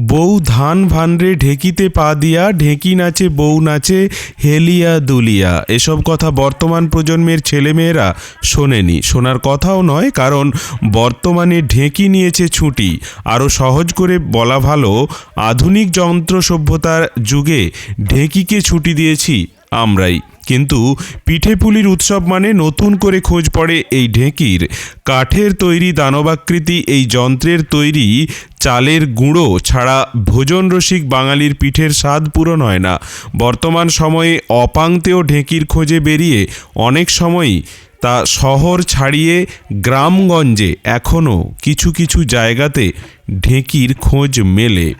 বউ ধান ভান্ডে ঢেকিতে পা দিয়া, ঢেঁকি নাচে, বউ নাচে, হেলিয়া দুলিয়া। এসব কথা বর্তমান প্রজন্মের ছেলেমেয়েরা শোনেনি। শোনার কথাও নয়, কারণ বর্তমানে ঢেঁকি নিয়েছে ছুটি। আরও সহজ করে বলা ভালো, আধুনিক যন্ত্র সভ্যতার যুগে ঢেঁকিকে ছুটি দিয়েছি আমরাই। কিন্তু পিঠেপুলির উৎসব মানে নতুন করে খোঁজ পড়ে এই ঢেঁকির। কাঠের তৈরি দানবাকৃতি এই যন্ত্রের তৈরি চালের গুঁড়ো ছাড়া ভোজন রসিক বাঙালির পিঠের স্বাদ পূরণ হয় না। বর্তমান সময়ে অপাংতেও ঢেঁকির খোঁজে বেরিয়ে অনেক সময়ই তা শহর ছাড়িয়ে গ্রামগঞ্জে এখনও কিছু কিছু জায়গাতে ঢেঁকির খোঁজ মেলে।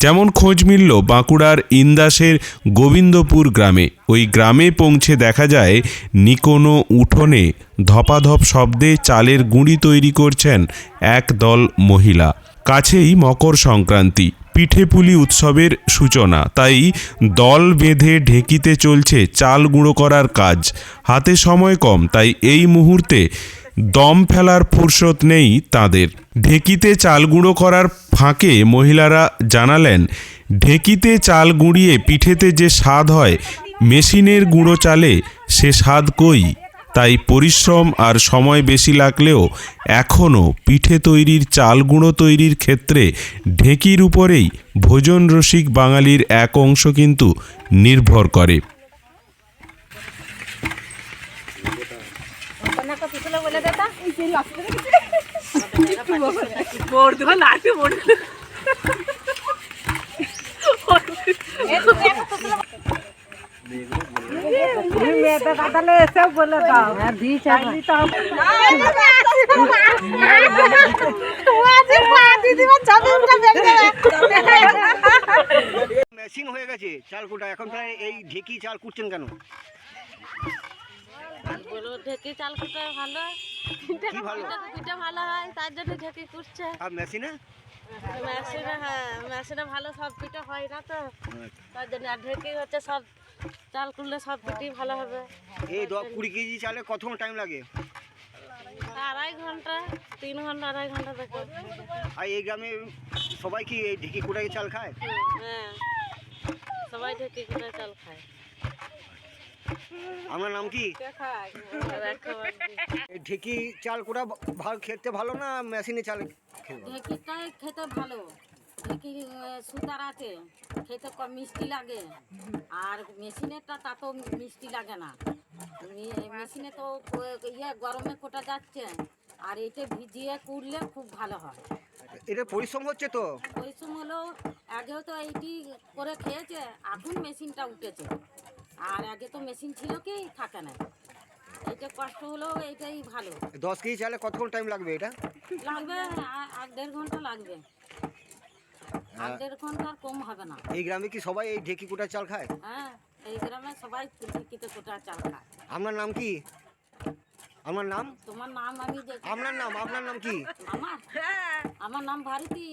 যেমন খোঁজ মিলল বাঁকুড়ার ইন্দাসের গোবিন্দপুর গ্রামে। ওই গ্রামে পৌঁছে দেখা যায়, নিকোনো উঠোনে ধপাধপ শব্দে চালের গুঁড়ি তৈরি করছেন এক দল মহিলা। কাছেই মকর সংক্রান্তি। পিঠেপুলি উৎসবের সূচনা। তাই দল বেঁধে ঢেকিতে চলছে চাল গুঁড়ো করার কাজ। হাতে সময় কম, তাই এই মুহূর্তে দম ফেলার ফুরসত নেই তাদের। ঢেকিতে চাল গুঁড়ো করার ফাঁকে মহিলারা জানালেন, ঢেকিতে চাল গুঁড়িয়ে পিঠেতে যে স্বাদ হয়, মেশিনের গুঁড়ো চালে সে স্বাদ কই? তাই পরিশ্রম আর সময় বেশি লাগলেও এখনও পিঠে তৈরির চাল গুঁড়ো তৈরির ক্ষেত্রে ঢেকির উপরেই ভোজন রসিক বাঙালির এক অংশ কিন্তু নির্ভর করে। বলে মেশিন হয়ে গেছে চাল কুটা এখন প্রায় এই ঢেকি চাল কুটছেন কেন? বলো ঢেকি চাল কুটে ভালো। কি ভালো? পিঠে ভালো হয় তার জন্য ঢেকি কুটছে। আর মেশিনে? মেশিনে হ্যাঁ মেশিনে ভালো সব পিঠে হয় না তো? তার জন্য আর ঢেকি হচ্ছে সব চাল সব পিঠেই ভালো হবে। এই দশ কুড়ি কেজি চালে কতক্ষণ টাইম লাগে? আড়াই ঘণ্টা তিন ঘণ্টা আড়াই ঘণ্টা দেখো। আর এই গ্রামে সবাই কি এই ঢেকি কুটাই চাল খায়? হ্যাঁ সবাই ঢেকি কুটে চাল খায়। আমার নাম কি? ঢেকি চাল কুটা ভালো খেতে ভালো না মেশিনে চাল খেতে ভালো? ঢেঁকিটাই খেতে ভালো। ঢেঁকি সুতার আছে। খেতে কম মিষ্টি লাগে। আর মেশিনেরটা তা তো মিষ্টি লাগে না। মেশিনে তো ইয়ে গরমে কোটা যাচ্ছে। আর এটা ভিজিয়ে কুড়লে খুব ভালো হয়। এটা পরিশ্রম হচ্ছে তো? পরিশ্রম হলেও আগেও তো এইটি করে খেয়েছে এখন মেশিনটা উঠেছে। আর আগে তো মেশিন ছিল কি থাকে না। এইটা কষ্ট হলেও এইটাই ভালো। দশ কেজি চালে কতক্ষণ টাইম লাগবে এটা? লাগবে আ- এক দেড় ঘণ্টা লাগবে। এক দেড় ঘণ্টা আর কম হবে না। এই গ্রামে কি সবাই এই ঢেকি কুটা চাল খায়? হ্যাঁ এই গ্রামে সবাই ঢেকিতে কোটা চাল খায়। আপনার নাম কি? আমার নাম? তোমার নাম আমি যে আপনার নাম আপনার নাম কি? আমার? আমার নাম ভারতী।